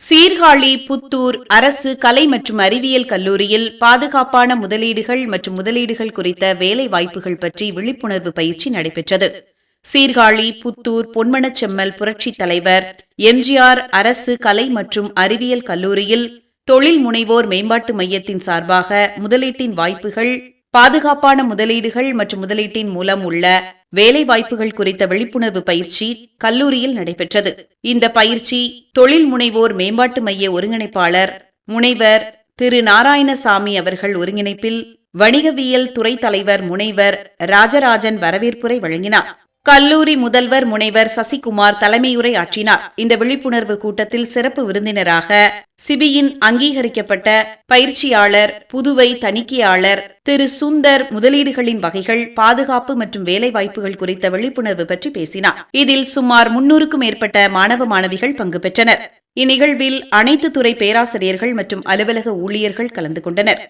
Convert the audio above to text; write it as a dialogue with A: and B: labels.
A: சீர்காழி புத்தூர் அரசு கலை மற்றும் அறிவியல் கல்லூரியில் பாதுகாப்பான முதலீடுகள் மற்றும் முதலீடுகள் குறித்த வேலை வாய்ப்புகள் பற்றி விழிப்புணர்வு பயிற்சி நடைபெற்றது. சீர்காழி புத்தூர் பொன்மனச்செம்மல் புரட்சித் தலைவர் எம்ஜிஆர் அரசு கலை மற்றும் அறிவியல் கல்லூரியில் தொழில் முனைவோர் மேம்பாட்டு மையத்தின் சார்பாக முதலீட்டின் வாய்ப்புகள் பாதுகாப்பான முதலீடுகள் மற்றும் முதலீட்டின் மூலம் உள்ள வேலை வாய்ப்புகள் குறித்த விழிப்புணர்வு பயிற்சி கல்லூரியில் நடைபெற்றது. இந்த பயிற்சி தொழில் முனைவோர் மேம்பாட்டு மைய ஒருங்கிணைப்பாளர் முனைவர் திரு. நாராயணசாமி அவர்கள் ஒருங்கிணைப்பில் வணிகவியல் துறை தலைவர் முனைவர் ராஜராஜன் வரவேற்புரை வழங்கினார். கல்லூரி முதல்வர் முனைவர் சசிகுமார் தலைமையுரை ஆற்றினார். இந்த விழிப்புணர்வு கூட்டத்தில் சிறப்பு விருந்தினராக சிபியின் அங்கீகரிக்கப்பட்ட பயிற்சியாளர் புதுவை தணிக்கையாளர் திரு சுந்தர் முதலீடுகளின் வகைகள் பாதுகாப்பு மற்றும் வேலைவாய்ப்புகள் குறித்த விழிப்புணர்வு பற்றி பேசினார். இதில் சுமார் முன்னூறுக்கும் மேற்பட்ட மாணவ மாணவிகள் பங்கு பெற்றனர். இந்நிகழ்வில் அனைத்து துறை பேராசிரியர்கள் மற்றும் அலுவலக ஊழியர்கள் கலந்து கொண்டனர்.